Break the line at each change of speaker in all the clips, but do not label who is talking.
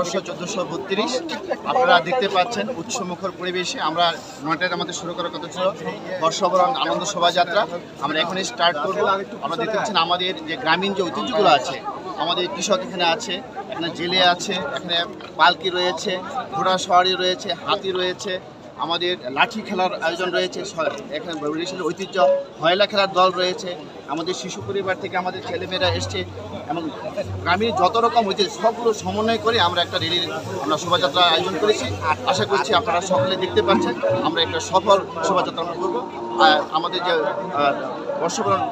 ষোলোশো, চোদ্দোশো বত্রিশ। আপনারা দেখতে পাচ্ছেন উৎসমুখর পরিবেশে আমরা নয়টায় আমাদের শুরু করার কথা ছিল, বর্ষবরণ, আনন্দ শোভাযাত্রা। আমরা এখনই স্টার্ট করব। আমরা দেখতে পাচ্ছেন আমাদের যে গ্রামীণ যে ঐতিহ্যগুলো আছে, আমাদের কৃষক এখানে আছে, এখানে জেলে আছে, এখানে পালকি রয়েছে ঘোড়া সওয়ারি রয়েছে, হাতি রয়েছে আমাদের লাঠি খেলার আয়োজন রয়েছে স- এখানে বরিশালের ঐতিহ্য হয়লা খেলার দল রয়েছে আমাদের শিশু পরিবার থেকে আমাদের ছেলেমেয়েরা এসছে এবং গ্রামীণ যত রকম ঐতিহ্য সবগুলো সমন্বয় করে আমরা একটা রেলির আমরা শোভাযাত্রা আয়োজন করেছি। আশা করছি আপনারা সকলে দেখতে পাচ্ছেন আমরা একটা সফল শোভাযাত্রা আমরা করব। আর আমাদের যে বর্ষবরণ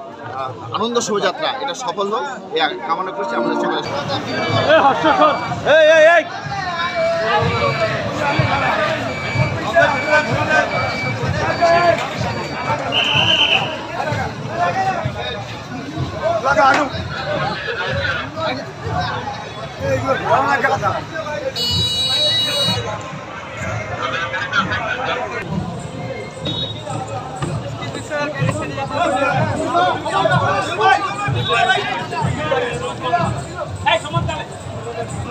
আনন্দ শোভাযাত্রা এটা সফল হোক এই কামনা করছি আমাদের সকলে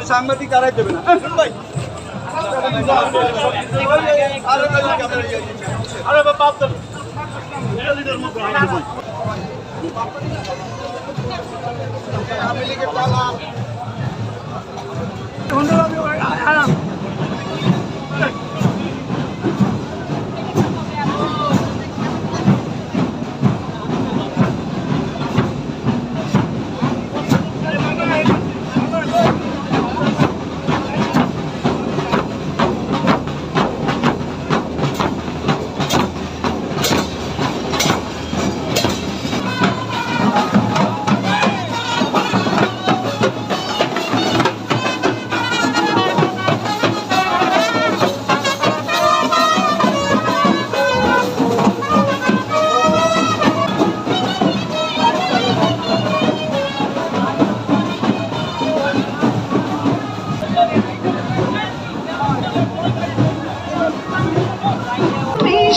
সাংবাদিক তারাই দেবে না। ভাই। আরে বাপ দেবে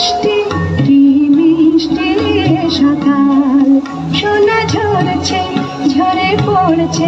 বৃষ্টি কি মিষ্টি সকাল। সোনা ঝরছে ঝরে পড়ছে।